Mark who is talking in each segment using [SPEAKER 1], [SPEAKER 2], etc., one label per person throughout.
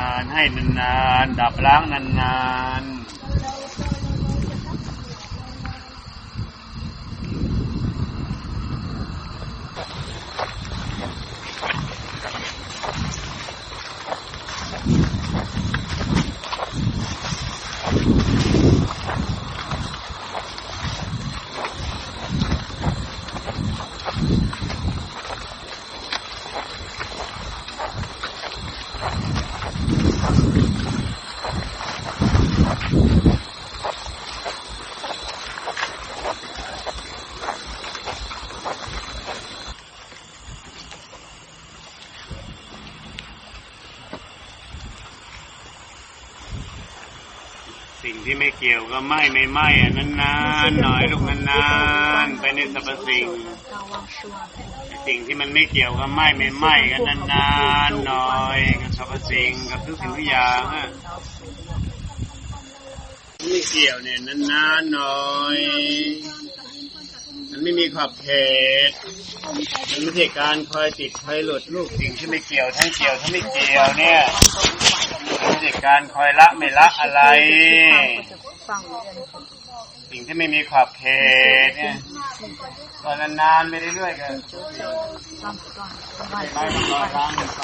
[SPEAKER 1] านๆ ให้นานๆ ดับล้างนานๆ ไม่เกี่ยวก็ไม่ไม่ไม่อะนานๆหน่อยลูกนานๆไปในสรรพสิ่งสิ่งที่มันไม่เกี่ยวก็ไม่ไม่ไม่กันนานๆหน่อยกับสรรพสิ่งกับทุกสิ่งทุกอย่างอะไม่เกี่ยวเนี่ยนานๆหน่อยมันไม่มีขอบเขตมันไม่ใช่การคอยติดคอยหลุดลูกสิ่งที่ไม่เกี่ยวทั้งเกี่ยวทั้งไม่เกี่ยวเนี่ย ด้วยการคอยละไม่ละอะไร สิ่งที่ไม่มีขอบเขตเนี่ยตอนนานๆไปเรื่อยๆกันไปไปร้างไป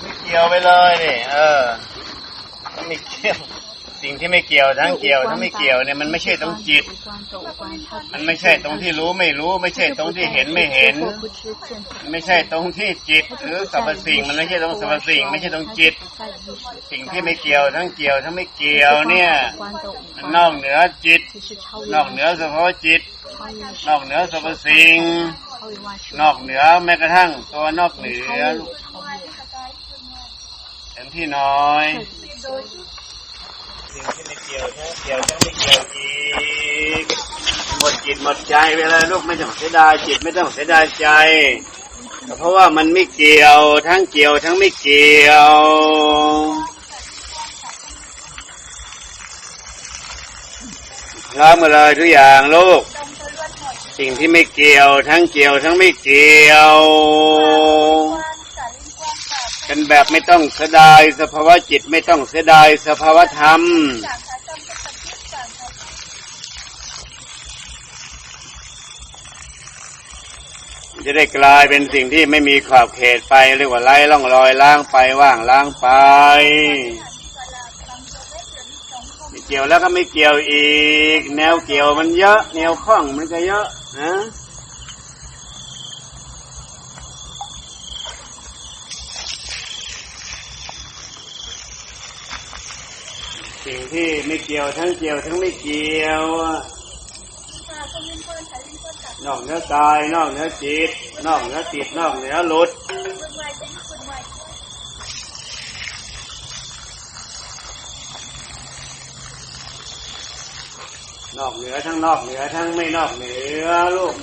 [SPEAKER 1] ไม่เกี่ยวไปเลยนี่เออไม่เกี่ยว สิ่งที่ไม่เกี่ยวทั้งเกี่ยวทั้งไม่เกี่ยวเนี่ยมันไม่ใช่ต้องจิต มันไม่ใช่ตรงที่รู้ไม่รู้ ไม่ใช่ตรงที่เห็นไม่เห็น ไม่ใช่ตรงที่จิตหรือสรรพสิ่ง มันไม่ใช่ตรงสรรพสิ่ง ไม่ใช่ตรงจิต สิ่งที่ไม่เกี่ยวทั้งเกี่ยวทั้งไม่เกี่ยวเนี่ยนอกเหนือจิต นอกเหนือเฉพาะจิต นอกเหนือสรรพสิ่ง นอกเหนือแม้กระทั่งตัวนอกเหนือเต็มที่น้อยสิ่งที่ไม่เกี่ยวทั้งเกี่ยวทั้งไม่เกี่ยวอีก หมดจิตหมดใจไปเลยลูกไม่ต้องเสียดายจิตไม่ต้องเสียดายใจ เพราะว่ามันไม่เกี่ยวทั้งเกี่ยวทั้งไม่เกี่ยวล้างมาเลยทุกอย่างลูก สิ่งที่ไม่เกี่ยวทั้งเกี่ยวทั้งไม่เกี่ยวเป็นแบบไม่ต้องเสียดายสภาวะจิตไม่ต้องเสียดายสภาวะธรรม จะได้กลายเป็นสิ่งที่ไม่มีขอบเขตไปเรียกว่าไล่ล่องลอยล้างไปว่างล้างไปไม่เกี่ยวแล้วก็ไม่เกี่ยวอีก แนวเกี่ยวมันเยอะ แนวข้องมันก็เยอะนะสิ่งที่ไม่เกี่ยวทั้งเกี่ยวทั้งไม่เกี่ยว นอกเหนือกาย นอกเหนือจิต นอกเหนือจิต นอกเหนือหลุดนอกเหนือทั้งนอกเหนือทั้งไม่นอกเหนือลูก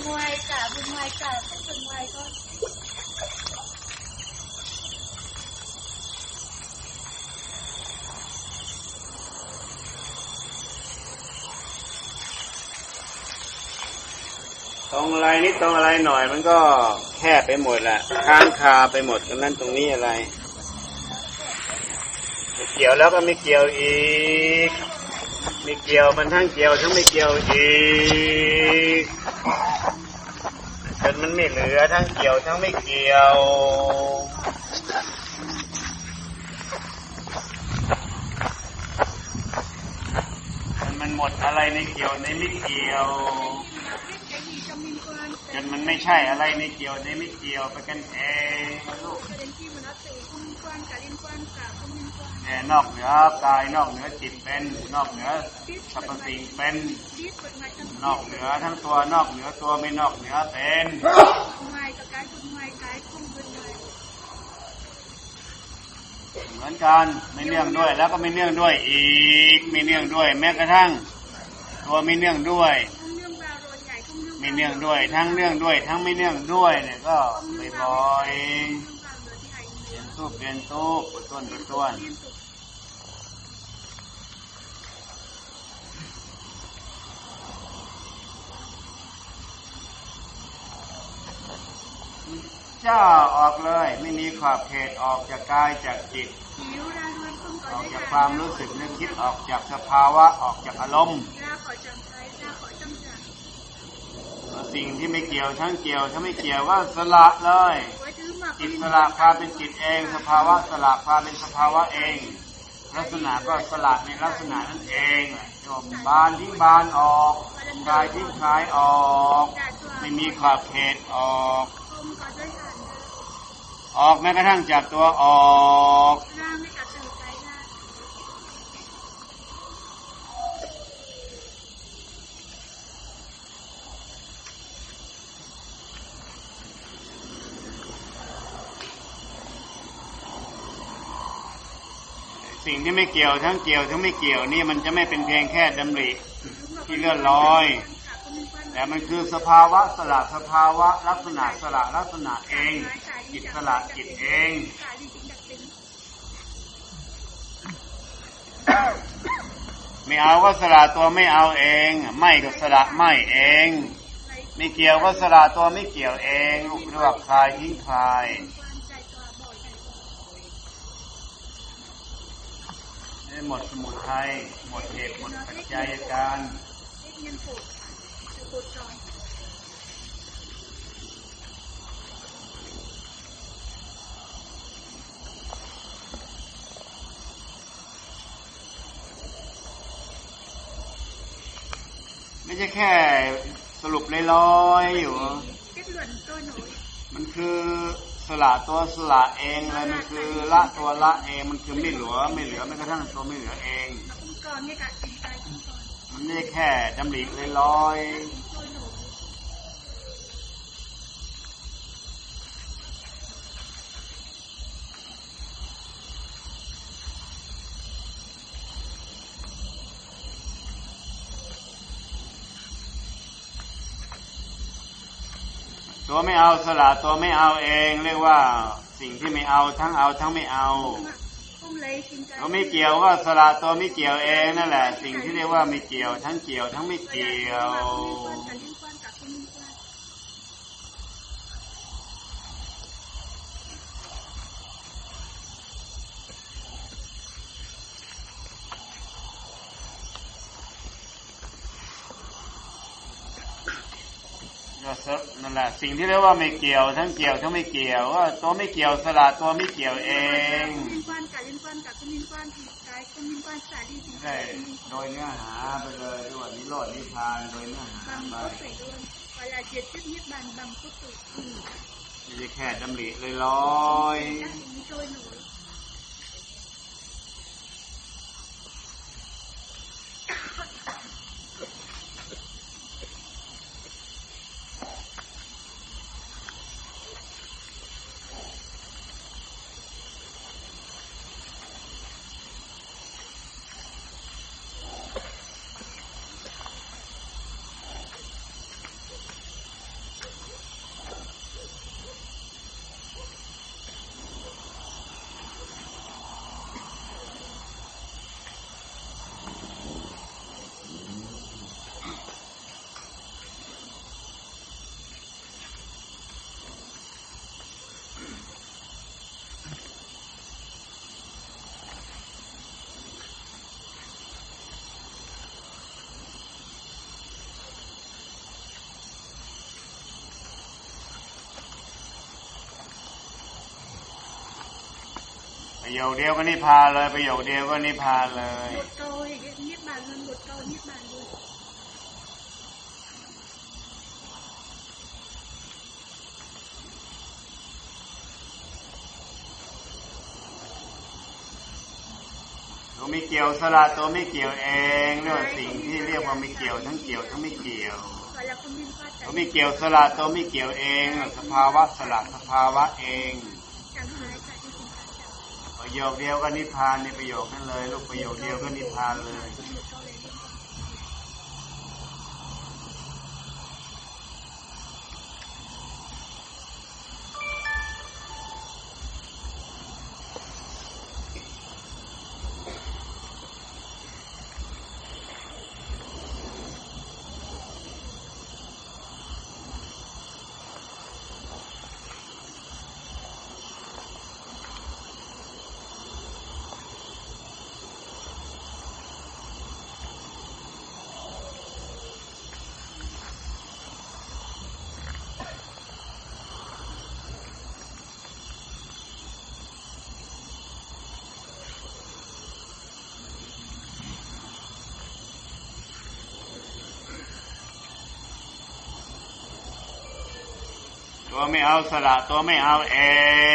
[SPEAKER 1] ตรงอะไรนิดตรงอะไรหน่อย มันก็แคบไปหมดแหละค้างคาไปหมดตรงนั้นตรงนี้อะไรเกี่ยวแล้วก็ไม่เกี่ยวอีกไม่เกี่ยวมันทั้งเกี่ยวทั้งไม่เกี่ยวอีกจนมันไม่เหลือทั้งเกี่ยวทั้งไม่เกี่ยวมันมันหมดอะไรในเกี่ยวในไม่เกี่ยว จนมันไม่ใช่อะไรในเกี่ยวในไม่เกี่ยวไปกันเองนะลูกแต่นอกเหนือกายนอกเหนือจิตเป็น นอกเหนือสรรพสิ่งเป็น นอกเหนือทั้งตัวนอกเหนือตัวไม่นอกเหนือเป็นเหมือนกันไม่เนื่องด้วย แล้วก็ไม่เนื่องด้วยอีกไม่เนื่องด้วย แม้กระทั่ง ตัวไม่เนื่องด้วย ไม่เนื่องด้วย ทั้งเนื่องด้วย ทั้งไม่เนื่องด้วยเนี่ยก็ไบ่อยเรียนตู้เรียนตู้ปุต้นปุต้นจ้าออกเลย ไม่มีขอบเขตออกจากกายจากจิต ออกจากความรู้สึกนึกคิดออกจากสภาวะออกจากอารมณ์ สิ่งที่ไม่เกี่ยวทั้งเกี่ยวทั้งไม่เกี่ยวก็สละเลยจิตสละควาเป็นจิตเอง สภาวะสละควาเป็นสภาวะเอง ลักษณะก็สละในลักษณะนั้นเองโยมบานทิ้งบานออกคลายทิ้งคลายออก ไม่มีขอบเขตออก ออกแม้กระทั่งจากตัวออก สิ่งที่ไม่เกี่ยวทั้งเกี่ยวทั้งไม่เกี่ยวนี่มันจะไม่เป็นเพียงแค่ดำริ
[SPEAKER 2] lúc mà
[SPEAKER 1] Khi
[SPEAKER 2] không
[SPEAKER 1] lươn
[SPEAKER 2] liên
[SPEAKER 1] loi.
[SPEAKER 2] quan cả không liên quan
[SPEAKER 1] แต่มันคือสภาวะสละสภาวะ ลักษณะสละลักษณะเองจิตสละจิตเองไม่เอาก็สละตัวไม่เอาเอง ไม่ก็สละไม่เอง ไม่เกี่ยวก็สละตัวไม่เกี่ยวเองเรียกว่าคลายทิ้งคลาย ได้หมดสมุทัยหมดเหตุหมดปัจจัยการไม่ใช่แค่สรุปลอยๆอยู่มันคือ สละตัวสละเองเลยมันคือละตัวละเองมันคือไม่เหลือไม่เหลือแม้กระทั่งตัวไม่เหลือเอง
[SPEAKER 2] nó không còn ngay cả tính cái không còn
[SPEAKER 1] มันไม่ใช่แค่ดำริลอย
[SPEAKER 2] trôi nổi
[SPEAKER 1] ๆ ตัวไม่เอาสละตัวไม่เอาเอง เรียกว่าสิ่งที่ไม่เอาทั้งเอาทั้งไม่เอา
[SPEAKER 2] không ạ không lấy tính cái
[SPEAKER 1] ตัวไม่เกี่ยวก็สละตัวไม่เกี่ยวเองนั่นแหละ สิ่งที่เรียกว่าไม่เกี่ยวทั้งเกี่ยวทั้งไม่เกี่ยว นั่นแหละสิ่งที่เรียกว่าไม่เกี่ยว ทั้งเกี่ยวทั้งไม่เกี่ยวว่าตัวไม่เกี่ยวสละตัวไม่เกี่ยวเอง
[SPEAKER 2] không liên quan cả liên quan cả không liên quan thì cái không liên quan xả đi thì
[SPEAKER 1] ได้
[SPEAKER 2] cái không liên
[SPEAKER 1] โดยเนื้อหาไปเลยด้วยนิโรดนิพพานโดยเนื้อหา
[SPEAKER 2] bằng
[SPEAKER 1] ไป
[SPEAKER 2] cốt tủy luôn gọi là diệt tiếp niết bàn bằng cốt tủy ừ.
[SPEAKER 1] ไม่ใช่แค่ดำริลอย
[SPEAKER 2] các ý trôi nổi
[SPEAKER 1] ๆ โยคเดียวก็นิพพานเลยประโยคเดียวก็นิพพานเลย
[SPEAKER 2] một câu thì niết bàn luôn một câu niết bàn luôn
[SPEAKER 1] ตัวไม่เกี่ยวสละตัวไม่เกี่ยวเองเรียกว่าสิ่งที่เรียกว่าไม่เกี่ยวทั้งเกี่ยวทั้งไม่เกี่ยว
[SPEAKER 2] gọi là không liên quan
[SPEAKER 1] ตัว
[SPEAKER 2] cả
[SPEAKER 1] ไม่เกี่ยวสละตัวไม่เกี่ยวเอง สภาวะสละสภาวะเอง โยคเดียวก็นิพพานในประโยคนั้นเลย ลูกประโยคเดียวก็นิพพานเลย ตัวไม่เอาสละตัวไม่เอาเอ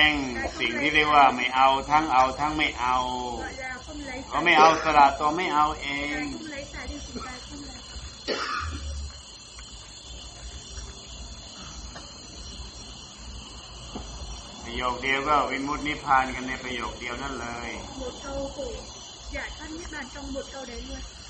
[SPEAKER 1] ง สิ่งที่เรียกว่าไม่เอาทั้งเอาทั้งไม่เอา
[SPEAKER 2] gọi là không lấy
[SPEAKER 1] ก็ไม่เอาสละตัวไม่เอาเองประโยคเดียวก็วิมุตตินิพพานกันในประโยคเดียวนั่นเลย
[SPEAKER 2] một câu của giải thoát niết bàn trong một câu đấy luôn
[SPEAKER 1] พ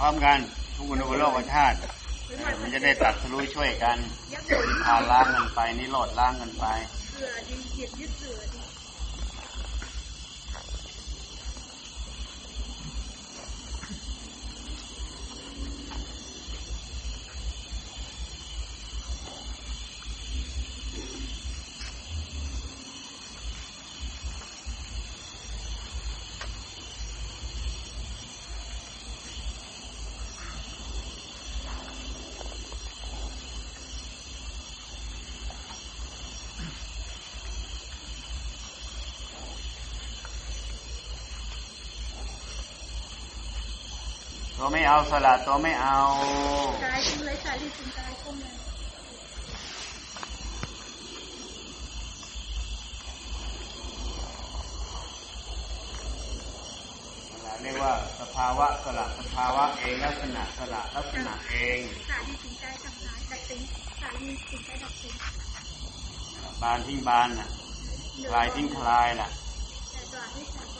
[SPEAKER 1] ร้อมกัน ทุกคนอุโลกธาตุ
[SPEAKER 2] với mọi
[SPEAKER 1] มัน
[SPEAKER 2] phần
[SPEAKER 1] จะได้ตัดสรู้ช่วยกัน
[SPEAKER 2] giác ngộ
[SPEAKER 1] พาล้างกันไปนิโรธล้างกันไป
[SPEAKER 2] rửa đi diệt dứt rửa đi
[SPEAKER 1] ตัวไม่เอาสละตัวไม่เอา
[SPEAKER 2] cái không lấy xả đi chúng ta không lấy
[SPEAKER 1] เรียกว่าสภาวะสละสภาวะเองลักษณะสละลักษณะเอง
[SPEAKER 2] xả đi chúng ta trạng thái đại tính xả đi chúng ta đặc tính
[SPEAKER 1] บานทิ้งบานน่ะคลายทิ้งคลายล่ะ
[SPEAKER 2] xả tỏa hết xả tỏa
[SPEAKER 1] ไม่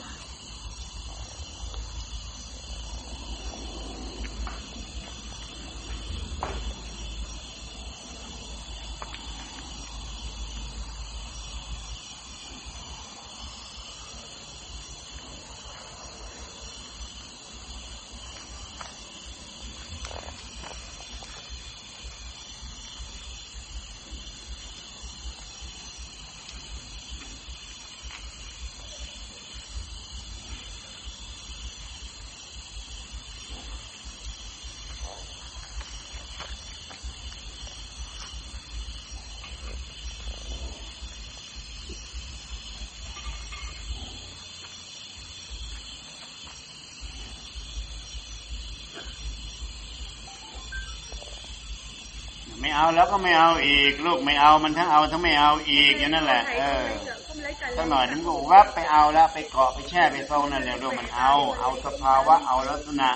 [SPEAKER 1] เอาแล้วก็ไม่เอาอีก ลูกไม่เอามันทั้งเอาทั้งไม่เอาอีกอย่างนั้นแหละ เออ
[SPEAKER 2] không lấy cả
[SPEAKER 1] สักหน่อยนึงก็แวบไปเอาแล้วไปเกาะไปแช่ไปทรงนั่นแหละลูกมันเอา เอาสภาวะเอาลักษณะ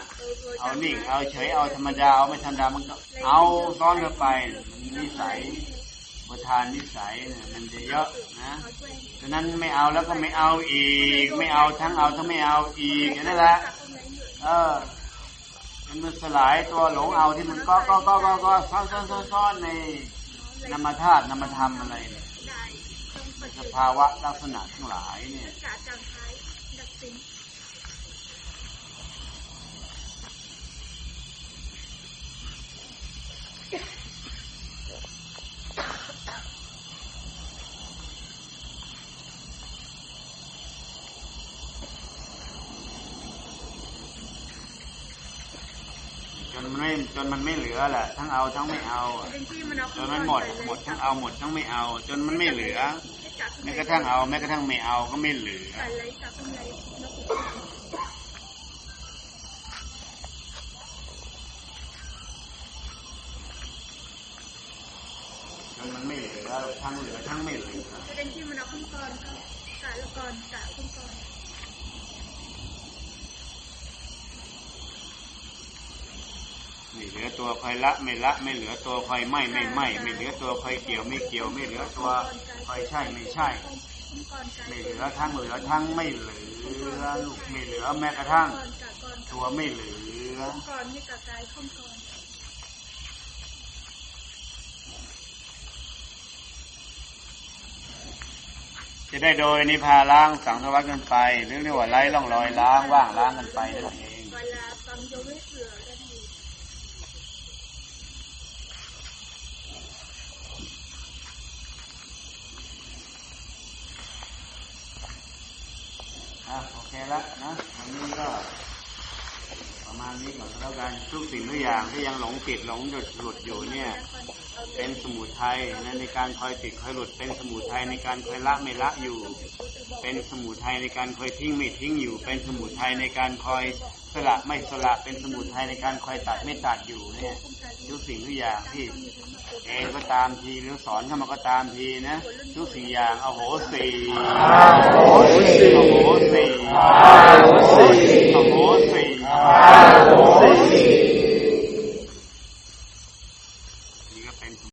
[SPEAKER 1] เอานิ่งเอาเฉยเอาธรรมดาเอาไม่ธรรมดามันก็เอาซ้อนเข้าไปมันนิสัยประทานนิสัยเนี่ยมันจะเยอะนะ
[SPEAKER 2] thói quen
[SPEAKER 1] ฉะนั้นไม่เอาแล้วก็ไม่เอาอีก ไม่เอาทั้งเอาทั้งไม่เอาอีกอย่างนั้นแหละ
[SPEAKER 2] ta không lấy nữa
[SPEAKER 1] เออ มันสลายตัวหลงเอาที่มันก็ก็ก็ก็ก็ซ่อนซ่อนซ่อนซ่อนในนามธาตุนามธรรมอะไรเนี่ยสภาวะลักษณะทั้งหลายเนี่ย นมันจนมันไม่เหลือแหละทั้งเอาทั้งไม่เอาจนมันหมดหมดทั้งเอาหมดทั้งไม่เอา จนมันไม่เหลือแม้กระทั่งเอาแม้กระทั่งไม่เอาก็ไม่เหลือจนมันไม่เหลือทั้งเหลือทั้งไม่เหลือ
[SPEAKER 2] cho đến khi mà nó không còn cơ cả là còn cả không còn
[SPEAKER 1] ไม่ เหลือตัวคอยละไม่ละ ไม่เหลือตัวคอยไหมไม่ไหมไม่เหลือตัวคอยเกี่ยวไม่เกี่ยวไม่เหลือตัวคอยใช่ไม่ใช่ ไม่เหลือทั้งเหลือทั้งไม่เหลือลูกไม่เหลือแม้กระทั่ง ตัวไม่เหลือจะได้โดยนิพพานล้างสังสวัสดิ์กันไปเรื่องเรียกว่าไล่ล่องลอยล้างว่างล้างกันไปนั่นเอง ถ้ายังหลงผิดหลงหลุดหลุดอยู่เนี่ย เป็นสมุทัยนะในการคอยติดคอยหลุด เป็นสมุทัยในการคอยละไม่ละอยู่ เป็นสมุทัยในการคอยทิ้งไม่ทิ้งอยู่ เป็นสมุทัยในการคอยสละไม่สละ เป็นสมุทัยในการคอยตัดไม่ตัดอยู่เนี่ยทุกสิ่งทุกอย่างที่เองก็ตามทีหรือสอนเข้ามาก็ตามทีนะทุกสิ่งอย่างอโหสีอโหสีอ
[SPEAKER 3] โหสี
[SPEAKER 1] อโหสีอโหสีอโหสี